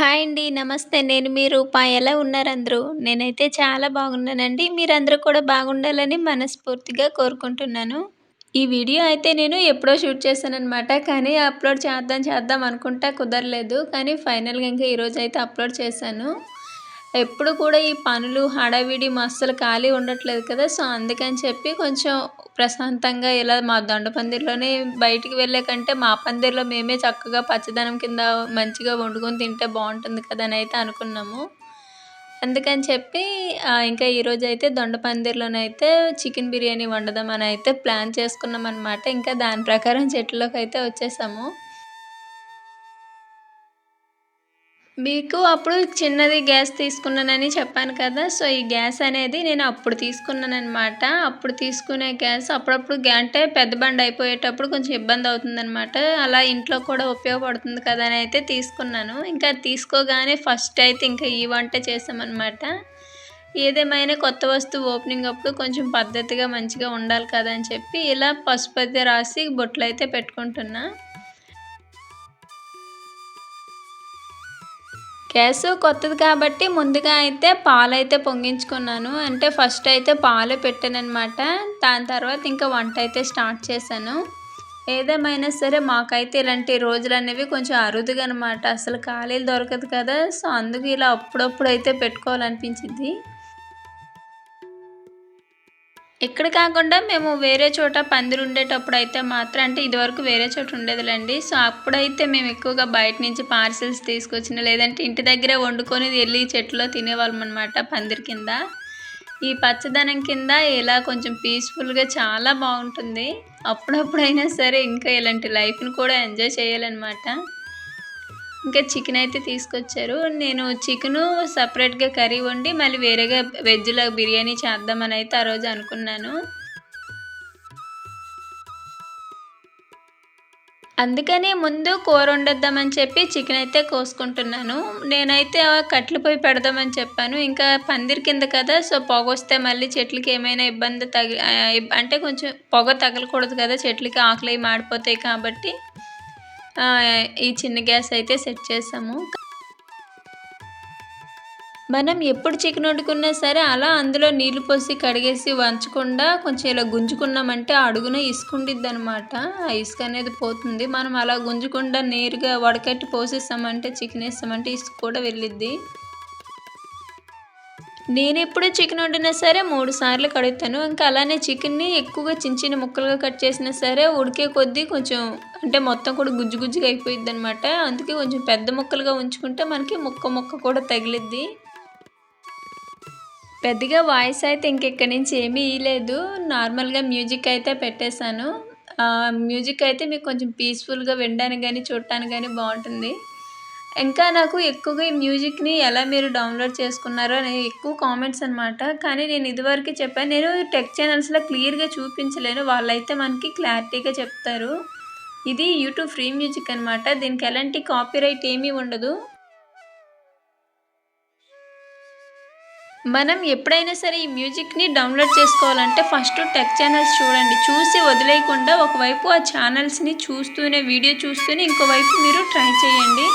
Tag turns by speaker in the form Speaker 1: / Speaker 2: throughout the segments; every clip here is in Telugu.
Speaker 1: హాయ్ అండి. నమస్తే. నేను మీ రూపా ఎలా ఉన్నారు అందరూ? నేనైతే చాలా బాగున్నానండి. మీరందరూ కూడా బాగుండాలని మనస్ఫూర్తిగా కోరుకుంటున్నాను. ఈ వీడియో అయితే నేను ఎప్పుడో షూట్ చేశానమాట కానీ అప్‌లోడ్ చేద్దాం చేద్దాం అనుకుంటా కుదరలేదు. కానీ ఫైనల్‌గా ఇంకా ఈరోజు అయితే అప్‌లోడ్ చేశాను. ఎప్పుడు కూడా ఈ పనులు హడావిడి అస్సలు ఖాళీ ఉండట్లేదు కదా! సో, అందుకని చెప్పి కొంచెం ప్రశాంతంగా ఇలా మా దొండ పందిరిలోనే బయటికి వెళ్ళే కంటే మా పందిరిలో మేమే చక్కగా పచ్చదనం కింద మంచిగా వండుకొని తింటే బాగుంటుంది కదా! అని అయితే అనుకున్నాము. అందుకని చెప్పి ఇంకా ఈరోజైతే దొండ పందిరిలోనైతే చికెన్ బిర్యానీ వండదామని అయితే ప్లాన్ చేసుకున్నాం అనమాట ఇంకా దాని ప్రకారం చెట్టులోకైతే వచ్చేసాము. మీకు అప్పుడు చిన్నది గ్యాస్ తీసుకున్నానని చెప్పాను కదా! సో, ఈ గ్యాస్ అనేది నేను అప్పుడు తీసుకున్నాననమాట. అప్పుడు తీసుకునే గ్యాస్ అప్పుడప్పుడు గ్యా అంటే పెద్ద బండి అయిపోయేటప్పుడు కొంచెం ఇబ్బంది అవుతుందన్నమాట అలా ఇంట్లో కూడా ఉపయోగపడుతుంది కదా! అని అయితే తీసుకున్నాను. ఇంకా తీసుకోగానే ఫస్ట్ అయితే ఇంకా ఈ వంటే చేసామన్నమాట ఏదేమైనా కొత్త వస్తువు ఓపెనింగ్ అప్పుడు కొంచెం పద్ధతిగా మంచిగా ఉండాలి కదా! అని చెప్పి ఇలా పసుపయితే రాసి బొట్లు అయితే పెట్టుకుంటున్నా. గ్యాస్ కొత్తది కాబట్టి ముందుగా అయితే పాలైతే పొంగించుకున్నాను. అంటే ఫస్ట్ అయితే పాలే పెట్టాననమాట. దాని తర్వాత ఇంకా వంట అయితే స్టార్ట్ చేశాను. ఏదేమైనా సరే మాకైతే ఇలాంటి రోజులనేవి కొంచెం అరుదుగా అనమాట. అసలు ఖాళీలు దొరకదు కదా! సో, అందుకు ఇలా అప్పుడప్పుడు అయితే పెట్టుకోవాలనిపించింది ఇక్కడ కాకుండా మేము వేరే చోట పందిరి అయితే మాత్రం అంటే ఇదివరకు వేరే చోట ఉండేదిలేండి. సో, అప్పుడైతే మేము ఎక్కువగా బయట నుంచి పార్సిల్స్ తీసుకొచ్చిన లేదంటే ఇంటి దగ్గరే వండుకొని ఎళ్ళి చెట్టులో తినేవాళ్ళమనమాట పందిరి కింద. ఈ పచ్చదనం కింద ఇలా కొంచెం పీస్‌ఫుల్‌గా చాలా బాగుంటుంది. అప్పుడప్పుడైనా సరే ఇంకా ఇలాంటి లైఫ్‌ని కూడా ఎంజాయ్ చేయాలన్నమాట. ఇంకా చికెన్ అయితే తీసుకొచ్చారు. నేను చికెను సపరేట్గా కర్రీ వండి మళ్ళీ వేరేగా వెజ్‌లో బిర్యానీ చేద్దామని అయితే ఆ రోజు అనుకున్నాను. అందుకనే ముందు కూర వండొద్దామని చెప్పి చికెన్ అయితే కోసుకుంటున్నాను. నేనైతే కట్టెల పొయ్యి పెడదామని చెప్పాను. ఇంకా పందిరి కింద కదా! సో, పొగ వస్తే మళ్ళీ చెట్లకి ఏమైనా ఇబ్బంది తగి అంటే కొంచెం పొగ తగలకూడదు కదా! చెట్లకి ఆకులయి మాడిపోతాయి కాబట్టి ఈ చిన్న గ్యాస్ అయితే సెట్ చేసాము. మనం ఎప్పుడు చికెన్ వండుకున్నా సరే అలా అందులో నీళ్ళు పోసి కడిగేసి వంచకుండా కొంచెం ఇలా గుంజుకున్నామంటే అడుగున ఇసుకుండిద్ది అనమాట ఆ ఇసుక అనేది పోతుంది. మనం అలా గుంజకుండా నేరుగా వడకట్టి పోసేసామంటే చికెన్ వేస్తామంటే ఇసుక కూడా వెళ్ళిద్ది. నేను ఎప్పుడు చికెన్ వండినా సరే మూడు సార్లు కడుగుతాను. ఇంకా అలానే చికెన్‌ని ఎక్కువగా చిన్న చిన్న ముక్కలుగా కట్ చేసినా సరే ఉడికే కొద్దీ కొంచెం అంటే మొత్తం కూడా గుజ్జు గుజ్జుగా అయిపోయిద్దనమాట. అందుకే కొంచెం పెద్ద ముక్కలుగా ఉంచుకుంటే మనకి ముక్క ముక్క కూడా తగిలిద్ది. పెద్దగా వాయిస్ అయితే ఇంకెక్కడి నుంచి ఏమీ ఇయలేదు. నార్మల్‌గా మ్యూజిక్ అయితే పెట్టేశాను. మ్యూజిక్ అయితే మీకు కొంచెం పీస్‌ఫుల్‌గా వినడానికి కానీ చూడటానికి కానీ బాగుంటుంది ఇంకా నాకు ఎక్కువగా ఈ మ్యూజిక్‌ని ఎలా మీరు డౌన్‌లోడ్ చేసుకున్నారు అని ఎక్కువ కామెంట్స్ అనమాట. కానీ నేను ఇదివరకే చెప్పాను. నేను టెక్ ఛానల్స్‌లో క్లియర్‌గా చూపించలేను. వాళ్ళైతే మనకి క్లారిటీగా చెప్తారు. ఇది యూట్యూబ్ ఫ్రీ మ్యూజిక్ అనమాట. దీనికి ఎలాంటి కాపీరైట్ ఏమీ ఉండదు. మనం ఎప్పుడైనా సరే ఈ మ్యూజిక్‌ని డౌన్‌లోడ్ చేసుకోవాలంటే ఫస్ట్ టెక్ ఛానల్స్ చూడండి. చూసి వదిలేయకుండా ఒకవైపు ఆ ఛానల్స్‌ని చూస్తూనే వీడియో చూస్తూనే ఇంకోవైపు మీరు ట్రై చేయండి.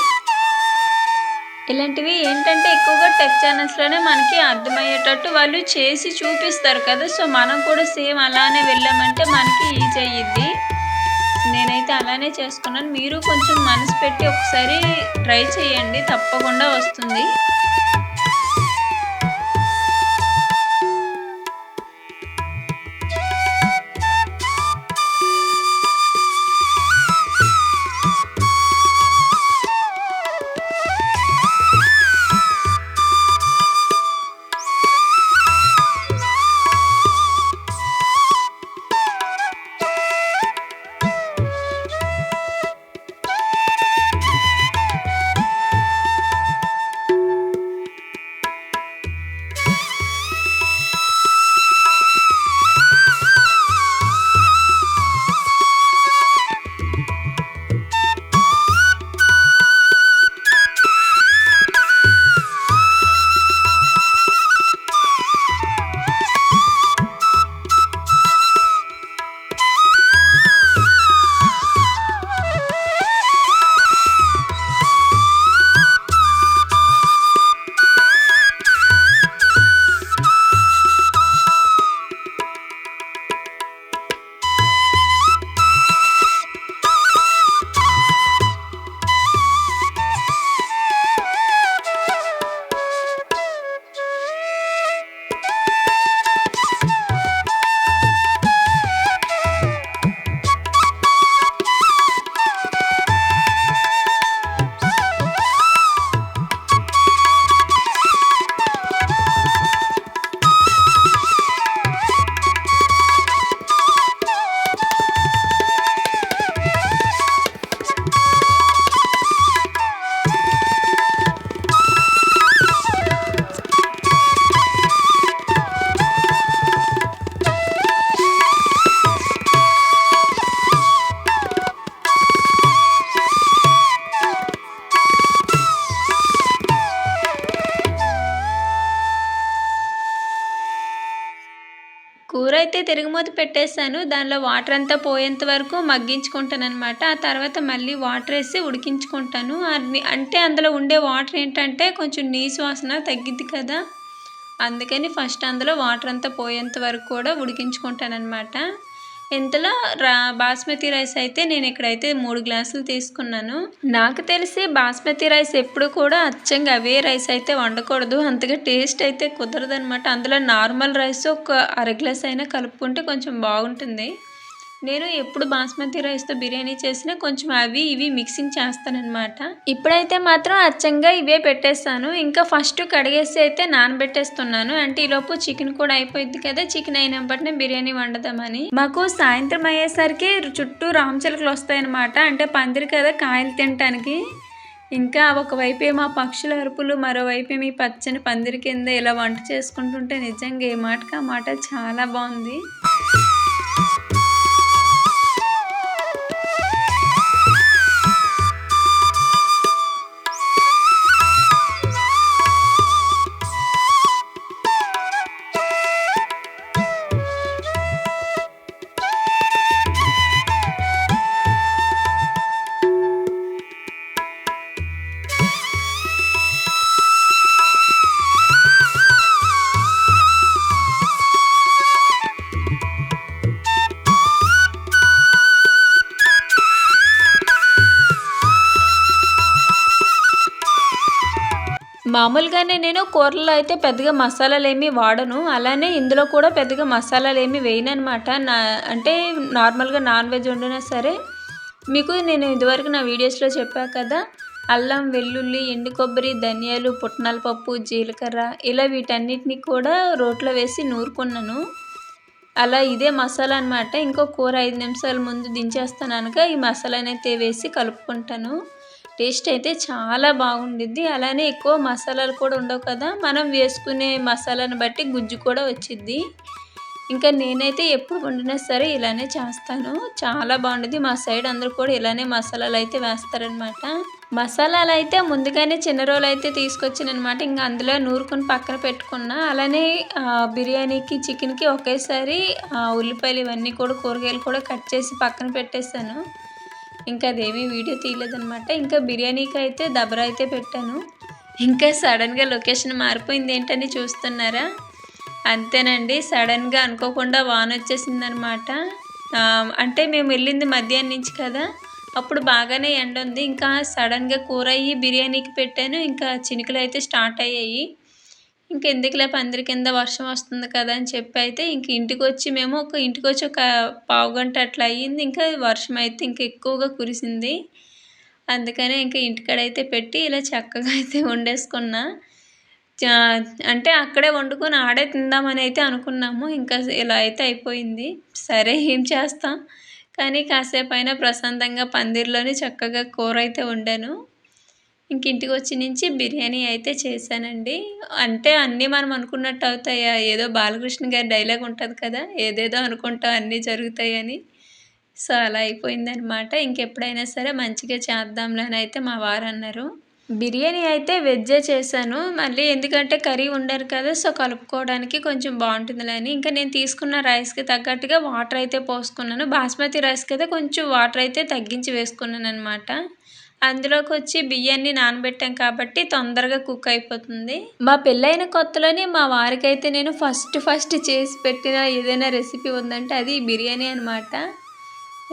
Speaker 1: ఇలాంటివి ఏంటంటే ఎక్కువగా టెక్ ఛానల్స్‌లోనే మనకి అర్థమయ్యేటట్టు వాళ్ళు చేసి చూపిస్తారు కదా! సో, మనం కూడా సేమ్ అలానే వెళ్ళామంటే మనకి ఈజీ అయ్యిద్ది. నేనైతే అలానే చేసుకున్నాను. మీరు కొంచెం మనసు పెట్టి ఒకసారి ట్రై చేయండి. తప్పకుండా వస్తుంది. పెట్టేశాను. దానిలో వాటర్ అంతా పోయేంత వరకు మగ్గించుకుంటాను అనమాట ఆ తర్వాత మళ్ళీ వాటర్ వేసి ఉడికించుకుంటాను. అంటే అందులో ఉండే వాటర్ ఏంటంటే కొంచెం నీసు వాసన తగ్గిద్ది కదా. అందుకని ఫస్ట్ అందులో వాటర్ అంతా పోయేంత వరకు కూడా ఉడికించుకుంటాను అనమాట ఇంతలో రా బాస్మతి రైస్ అయితే నేను ఇక్కడైతే మూడు గ్లాసులు తీసుకున్నాను. నాకు తెలిసి బాస్మతి రైస్ ఎప్పుడు కూడా అచ్చంగా అవే రైస్ అయితే వండకూడదు. అంతగా టేస్ట్ అయితే కుదరదు అనమాట అందులో నార్మల్ రైస్ ఒక అర గ్లాస్ అయినా కలుపుకుంటే కొంచెం బాగుంటుంది. నేను ఎప్పుడు బాస్మతి రైస్తో బిర్యానీ చేసినా కొంచెం అవి ఇవి మిక్సింగ్ చేస్తానన్నమాట. ఇప్పుడైతే మాత్రం అచ్చంగా ఇవే పెట్టేస్తాను. ఇంకా ఫస్ట్ కడిగేసి అయితే నానబెట్టేస్తున్నాను. అంటే ఈలోపు చికెన్ కూడా అయిపోయింది కదా చికెన్ అయినప్పటినే బిర్యానీ వండుదామని. మాకు సాయంత్రం అయ్యేసరికి చుట్టూ రామచిలకలు వస్తాయన్నమాట. అంటే పందిరి కదా కాయలు తినటానికి. ఇంకా ఒకవైపే మా పక్షుల అరుపులు మరోవైపే మీ పచ్చని పందిరి కింద ఇలా వంట చేసుకుంటుంటే నిజంగా ఏ మాటకా మాట చాలా బాగుంది. మామూలుగానే నేను కూరల్లో అయితే పెద్దగా మసాలాలు ఏమీ వాడను. అలానే ఇందులో కూడా పెద్దగా మసాలాలు ఏమీ వేయను అనమాట నా అంటే నార్మల్గా నాన్ వెజ్ వండినా సరే. మీకు నేను ఇదివరకు నా వీడియోస్లో చెప్పా కదా అల్లం వెల్లుల్లి ఎండు కొబ్బరి ధనియాలు పుట్నాల పప్పు జీలకర్ర ఇలా వీటన్నిటిని కూడా రోట్లో వేసి నూరుకున్నాను. అలా ఇదే మసాలా అనమాట ఇంకో కూర ఐదు నిమిషాల ముందు దించేస్తాను అనగా ఈ మసాలా అనేది వేసి కలుపుకుంటాను. టేస్ట్ అయితే చాలా బాగుండిద్ది. అలానే ఎక్కువ మసాలాలు కూడా ఉండవు కదా మనం వేసుకునే మసాలాను బట్టి గుజ్జు కూడా వచ్చిద్ది. ఇంకా నేనైతే ఎప్పుడు వండినా సరే ఇలానే చేస్తాను. చాలా బాగుంటుంది మా సైడ్ అందరూ కూడా ఇలానే మసాలాలు అయితే వేస్తారనమాట మసాలాలు అయితే ముందుగానే చిన్న రోలు అయితే తీసుకొచ్చానమాట ఇంకా అందులో నూరుకొని పక్కన పెట్టుకున్నా. అలానే బిర్యానీకి చికెన్కి ఒకేసారి ఉల్లిపాయలు ఇవన్నీ కూడా కూరగాయలు కూడా కట్ చేసి పక్కన పెట్టేశాను. ఇంకా అదేమీ వీడియో తీయలేదనమాట ఇంకా బిర్యానీకి అయితే దబరా అయితే పెట్టాను. ఇంకా సడన్గా లొకేషన్ మారిపోయింది ఏంటని చూస్తున్నారా? అంతేనండి సడన్గా అనుకోకుండా వాన్ వచ్చేసిందనమాట అంటే మేము వెళ్ళింది మధ్యాహ్నం నుంచి కదా. అప్పుడు బాగానే ఎండ ఉంది ఇంకా సడన్గా కూర అయ్యి బిర్యానీకి పెట్టాను. ఇంకా చినుకులు అయితే స్టార్ట్ అయ్యాయి. ఇంకెందుకులే పందిరి కింద వర్షం వస్తుంది కదా అని చెప్పి అయితే ఇంక ఇంటికి వచ్చి మేము ఒక ఇంటికి వచ్చి ఒక పావు గంట అట్లా అయ్యింది. ఇంకా వర్షం అయితే ఇంకా ఎక్కువగా కురిసింది. అందుకనే ఇంకా ఇంటికాడైతే పెట్టి ఇలా చక్కగా అయితే వండేసుకున్నా. అంటే అక్కడే వండుకొని ఆడే తిందామని అయితే అనుకున్నాము. ఇంకా ఇలా అయితే అయిపోయింది. సరే ఏం చేస్తాం? కానీ కాసేపు అయినా ప్రశాంతంగా పందిర్లోనే చక్కగా కూర అయితే వండాను. ఇంక ఇంటికి వచ్చి నుంచి బిర్యానీ అయితే చేశానండి. అంటే అన్నీ మనం అనుకున్నట్టు అవుతాయా? ఏదో బాలకృష్ణ గారి డైలాగ్ ఉంటుంది కదా? ఏదేదో అనుకుంటాం అన్నీ జరుగుతాయని. సో అలా అయిపోయిందనమాట ఇంకెప్పుడైనా సరే మంచిగా చేద్దాంలే అని అయితే మా వారు అన్నారు. బిర్యానీ అయితే వెజ్జే చేశాను. మళ్ళీ ఎందుకంటే కర్రీ ఉండరు కదా సో కలుపుకోవడానికి కొంచెం బాగుంటుందిలే అని. ఇంకా నేను తీసుకున్న రైస్కి తగ్గట్టుగా వాటర్ అయితే పోసుకున్నాను. బాస్మతి రైస్కి అయితే కొంచెం వాటర్ అయితే తగ్గించి వేసుకున్నాను అనమాట అందులోకి వచ్చి బియ్యాన్ని నానబెట్టాం కాబట్టి తొందరగా కుక్ అయిపోతుంది. మా పెళ్ళైన కొత్తలోనే మా వారికైతే నేను ఫస్ట్ ఫస్ట్ చేసి పెట్టిన ఏదైనా రెసిపీ ఉందంటే అది బిర్యానీ అనమాట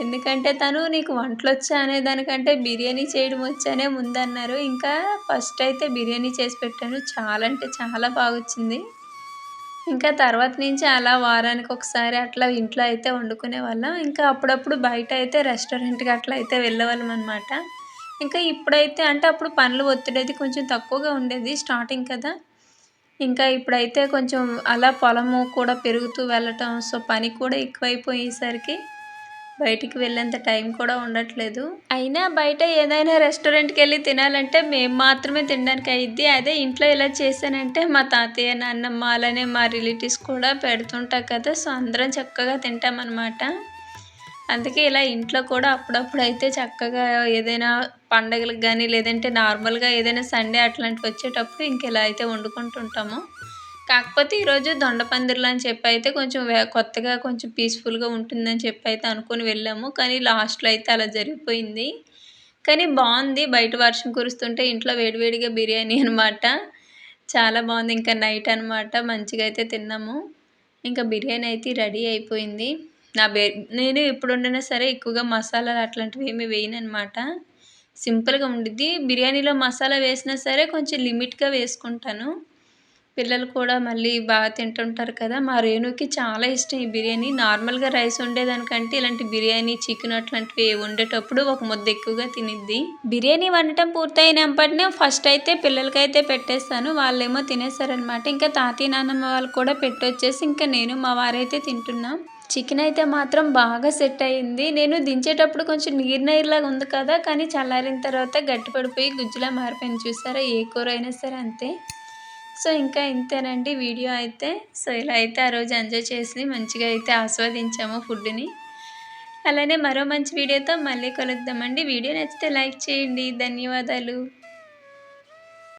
Speaker 1: ఎందుకంటే తను నీకు వంటలు వచ్చా అనే దానికంటే బిర్యానీ చేయడం వచ్చానే ముందన్నారు. ఇంకా ఫస్ట్ అయితే బిర్యానీ చేసి పెట్టాను. చాలా అంటే చాలా బాగా వచ్చింది ఇంకా తర్వాత నుంచి అలా వారానికి ఒకసారి అట్లా ఇంట్లో అయితే వండుకునే వాళ్ళం. ఇంకా అప్పుడప్పుడు బయట అయితే రెస్టారెంట్కి అట్లా అయితే వెళ్ళేవాళ్ళం అనమాట ఇంకా ఇప్పుడైతే అంటే అప్పుడు పనులు ఒత్తిడి అయితే కొంచెం తక్కువగా ఉండేది స్టార్టింగ్ కదా. ఇంకా ఇప్పుడైతే కొంచెం అలా పొలము కూడా పెరుగుతూ వెళ్ళటం సో పని కూడా ఎక్కువైపోయేసరికి బయటికి వెళ్ళేంత టైం కూడా ఉండట్లేదు. అయినా బయట ఏదైనా రెస్టారెంట్కి వెళ్ళి తినాలంటే మేము మాత్రమే తినడానికి అయ్యిద్ది అదే ఇంట్లో ఇలా చేశానంటే మా తాతయ్య నాన్నమ్మ అలానే మా రిలేటివ్స్ కూడా పెడుతుంటారు కదా సో అందరం చక్కగా తింటామన్నమాట. అందుకే ఇలా ఇంట్లో కూడా అప్పుడప్పుడు అయితే చక్కగా ఏదైనా పండగలకు కానీ లేదంటే నార్మల్గా ఏదైనా సండే అట్లాంటివి వచ్చేటప్పుడు ఇంకెలా అయితే వండుకుంటుంటామో. కాకపోతే ఈరోజు దొండపందిర్లు అని చెప్పి అయితే కొంచెం కొత్తగా కొంచెం పీస్ఫుల్గా ఉంటుందని చెప్పి అయితే అనుకొని వెళ్ళాము. కానీ లాస్ట్లో అయితే అలా జరిగిపోయింది. కానీ బాగుంది. బయట వర్షం కురుస్తుంటే ఇంట్లో వేడివేడిగా బిర్యానీ అనమాట చాలా బాగుంది. ఇంకా నైట్ అనమాట మంచిగా అయితే తిన్నాము. ఇంకా బిర్యానీ అయితే రెడీ అయిపోయింది. నా బే నేను ఎప్పుడు వండినా సరే ఎక్కువగా మసాలాలు అట్లాంటివి ఏమీ వేయను అనమాట సింపుల్గా ఉండిద్ది. బిర్యానీలో మసాలా వేసినా సరే కొంచెం లిమిట్గా వేసుకుంటాను. పిల్లలు కూడా మళ్ళీ బాగా తింటుంటారు కదా! మా రేణుకి చాలా ఇష్టం ఈ బిర్యానీ. నార్మల్గా రైస్ వండేదానికంటే ఇలాంటి బిర్యానీ చికెన్ అట్లాంటివి వండేటప్పుడు ఒక ముద్ద ఎక్కువగా తినిద్ది. బిర్యానీ వండటం పూర్తయినప్పటినే ఫస్ట్ అయితే పిల్లలకైతే పెట్టేస్తాను. వాళ్ళేమో తినేస్తారనమాట. ఇంకా తాతయ్య నాన్నమ్మ వాళ్ళు కూడా పెట్టొచ్చేసి ఇంకా నేను మా వారైతే తింటున్నాం. చికెన్ అయితే మాత్రం బాగా సెట్ అయ్యింది నేను దించేటప్పుడు కొంచెం నీరు నీరులాగా ఉంది కదా కానీ చల్లారిన తర్వాత గట్టిపడిపోయి గుజ్జులా మారిపోయింది. చూసారా? ఏ కూర అయినా సరే అంతే. సో ఇంకా ఇంతేనండి వీడియో అయితే. సో ఇలా అయితే ఆ రోజు ఎంజాయ్ చేసి మంచిగా అయితే ఆస్వాదించాము ఫుడ్ని. అలానే మరో మంచి వీడియోతో మళ్ళీ కలుద్దామండి. వీడియో నచ్చితే లైక్ చేయండి. ధన్యవాదాలు.